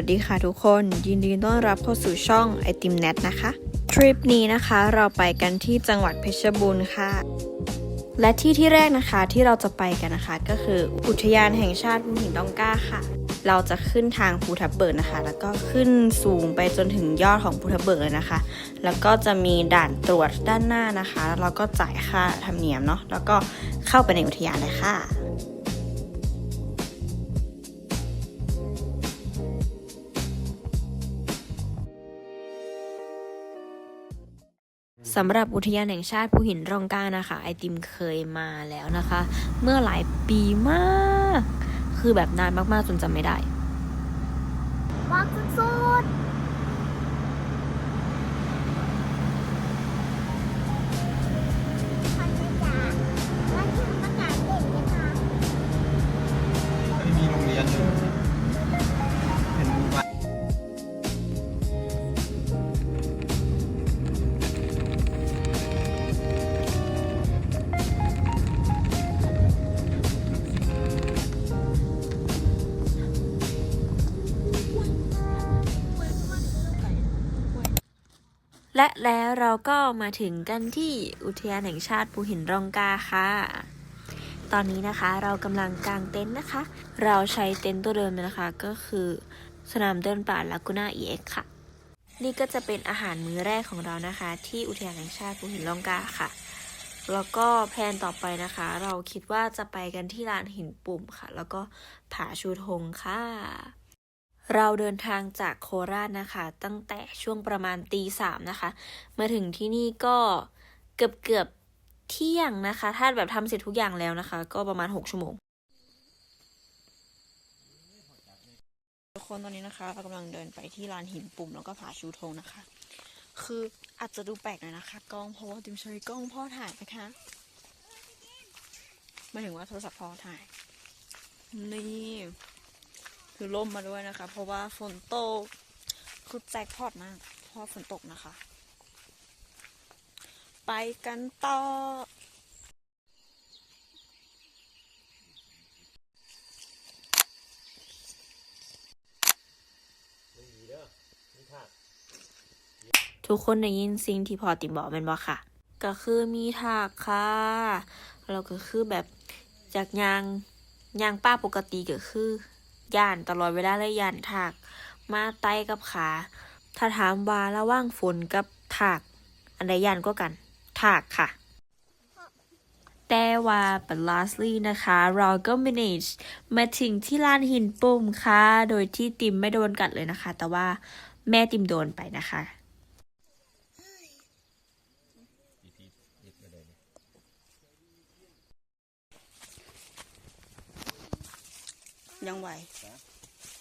สดีค่ะทุกคน ยินดีต้อนรับเข้าสู่ช่องไอติมเน็ตนะคะ ทริปนี้นะคะเราไปกันที่จังหวัดเพชรบูรณ์ค่ะ และที่ที่แรกนะคะที่เราจะไปกันนะคะ ก็คืออุทยานแห่งชาติภูหินดองก้าค่ะ เราจะขึ้นทางภูทับเบิกนะคะ แล้วก็ขึ้นสูงไปจนถึงยอดของภูทับเบิกเลยนะคะ แล้วก็จะมีด่านตรวจด้านหน้านะคะ แล้วเราก็จ่ายค่าธรรมเนียมเนาะแล้วก็เข้าไปในอุทยานเลยค่ะ สำหรับอุทยานแห่งชาติภูหินร่องกล้านะคะ ไอติมเคยมาแล้วนะคะ เมื่อหลายปีมาก คือแบบนานมากๆจนจำไม่ได้ วักสุ และแล้วเราก็มาถึงกันที่อุทยานแห่งชาติภูหินร่องกาค่ะ ตอนนี้นะคะเรากำลังกางเต็นท์นะคะ เราใช้เต็นท์ตัวเดิมนะคะ ก็คือสนามเดินป่าลากูน่า EX ค่ะ นี่ก็จะเป็นอาหารมื้อแรกของเรานะคะ ที่อุทยานแห่งชาติภูหินร่องกาค่ะ แล้วก็แพลนต่อไปนะคะ เราคิดว่าจะไปกันที่ลานหินปุ่มค่ะ แล้วก็ผาชูธงค่ะ เราเดินทางจากโคราชนะคะ ตั้งแต่ช่วงประมาณตีสามนะคะ มาถึงที่นี่ก็เกือบเกือบๆเที่ยงนะคะ ถ้าแบบทำเสร็จทุกอย่างแล้วนะคะ ก็ประมาณหกชั่วโมงทุกคนตอนนี้นะคะ เรากำลังเดินไปที่ลานหินปุ่มแล้วก็ผาชูธงนะคะ คืออาจจะดูแปลกหน่อยนะคะกล้องเพราะว่าติมใช้กล้องพ่อถ่ายนะคะหมายถึงว่าโทรศัพท์พ่อถ่ายนี่ คือล่มมาด้วยนะคะ เพราะว่าฝนตกคือแจ็คพอตมากเพราะฝนตกนะคะ ไปกันต่อทุกคนได้ยินสิ่งที่พอติมบอกแมันบอกค่ะ ก็คือมีถากค่ะแล้วก็คือแบบจากยางยางป้าปกติก็คือ ย่านตลอดเวลาเลยย่านถาก มาไต้กับขา ถ้าถามว่าระหว่างฝนกับถาก อันใดย่านก็กันถากค่ะ แต่ว่า but lastly นะคะ เราก็ manage มาถึงที่ลานหินปุ่มค่ะ โดยที่ติมไม่โดนกัดเลยนะคะ แต่ว่าแม่ติมโดนไปนะคะ ยังไหว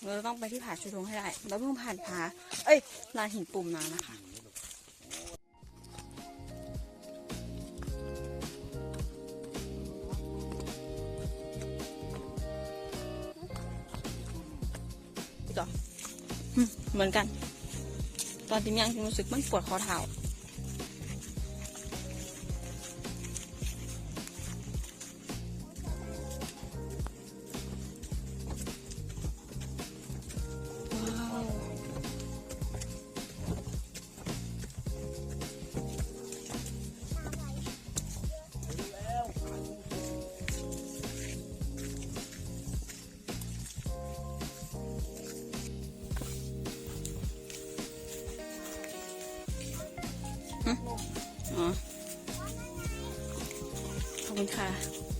เราจะต้องไปที่ผาชูธงให้ได้แล้วเพิ่งผ่านผา เอ้ยลานหินปุ่มมานะคะอีกต่ออืมเหมือนกัน ตอนติมย่างติมรู้สึกมันปวดข้อเท้า คุณค่ะ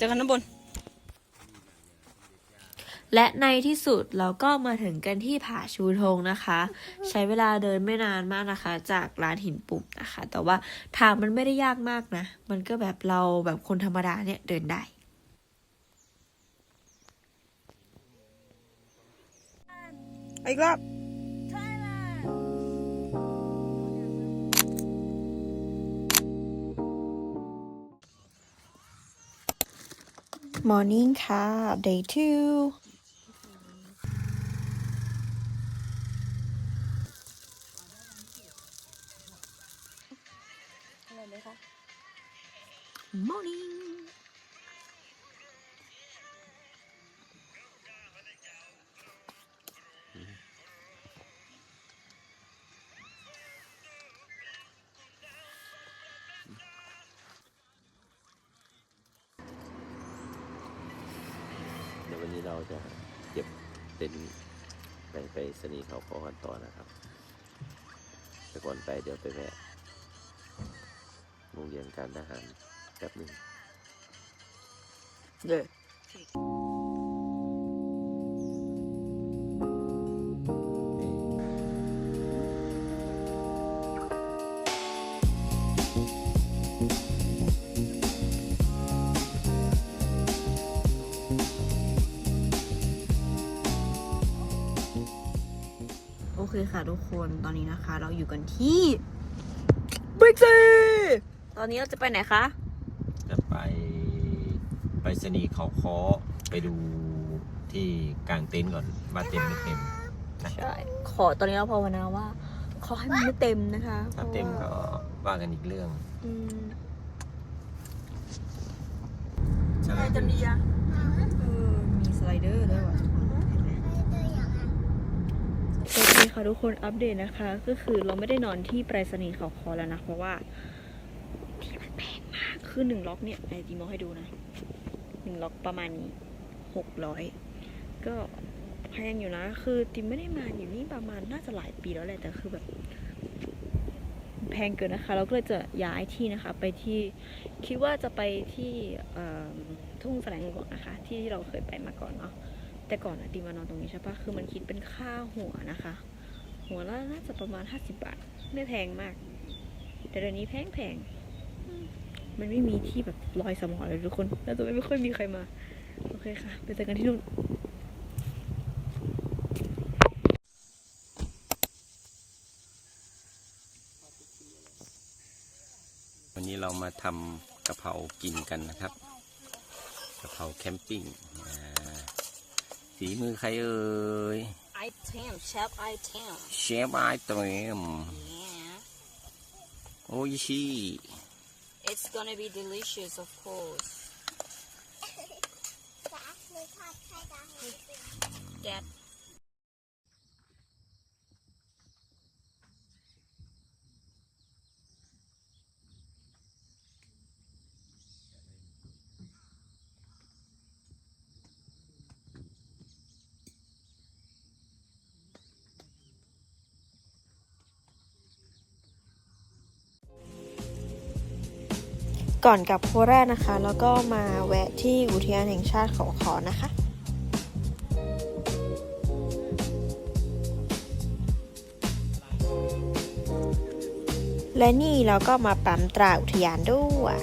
จอกันด้านบน และในที่สุดเราก็มาถึงกันที่ผาชูธงนะคะ ใช้เวลาเดินไม่นานมากนะคะ จากลานหินปุ่มนะคะ แต่ว่าทางมันไม่ได้ยากมากนะ มันก็แบบเราแบบคนธรรมดาเนี่ยเดินได้อีกรอบ morning ค่ะ day two อะไรไหมคะ morning นี้เราจะเก็บเต็นไปไปสนีเขาคอกันต่อนะครับแต่ก่อนไปเดี๋ยวไปแวะโรงเรียนการทหารแป๊บหนึ่งเด้อ เคค่ะทุกคนตอนนี้นะคะ เราอยู่กันที่บิ๊กซีตอนนี้เราจะไปไหนคะ จะไปไปสนีย์เขาคอไปดูที่กลางเต็นท์ก่อนว่าเต็มไม่เต็มนะครัใช่บขอตอนนี้เราภาวนาว่า ขอให้มันไม่เต็มนะคะถ้าเต็มก็ว่ากันอีกเรื่องอืมใช่อะไรจะดีอะเออมีสไลเดอร์ด้วยว่ะ โอเค่ะทุกคนอัปเดตนะคะ ก็คือเราไม่ได้นอนที่ไปรษณีย์เขาคอแล้วนะ เพราะว่าที่มันแพงมากคือหนึ่งล็อกเนี่ยไอจีมองให้ดูนะหนึ่งล็อกประมาณนี้หกร้อยก็แพงอยู่นะ คือติมไม่ได้มาอยู่นี่ประมาณน่าจะหลายปีแล้วแหละแต่คือแบบแพงเกินนะคะ เราก็เลยจะย้ายที่นะคะ ไปที่คิดว่าจะไปที่ทุ่งแสลงหลวงนะคะ ที่เราเคยไปมาก่อนเนาะแต่ก่อนอะดีมานอนตรงนี้ใช่ปะคือมันคิดเป็นค่าหัวนะคะ หัวละน่าจะประมาณ50บาท ไม่แพงมาก แต่เดี๋ยวนี้แพงแพงมันไม่มีที่แบบลอยสมอเลยทุกคน แล้วจะไม่ค่อยมีใครมา โอเคค่ะ ไปเจอกันที่นู่นวันนี้เรามาทำกะเพรากินกันนะครับกะเพราแคมปิ้งฝีมือใครเอ่ย I item, chef item. Chef item. Yeah. Oh, Oishi. It's gonna be delicious, of course. Dad. ก่อนกลับโคราชนะคะ แล้วก็มาแวะที่อุทยานแห่งชาติเขาขอนะคะและนี่เราก็มาปั๊มตราอุทยานด้วย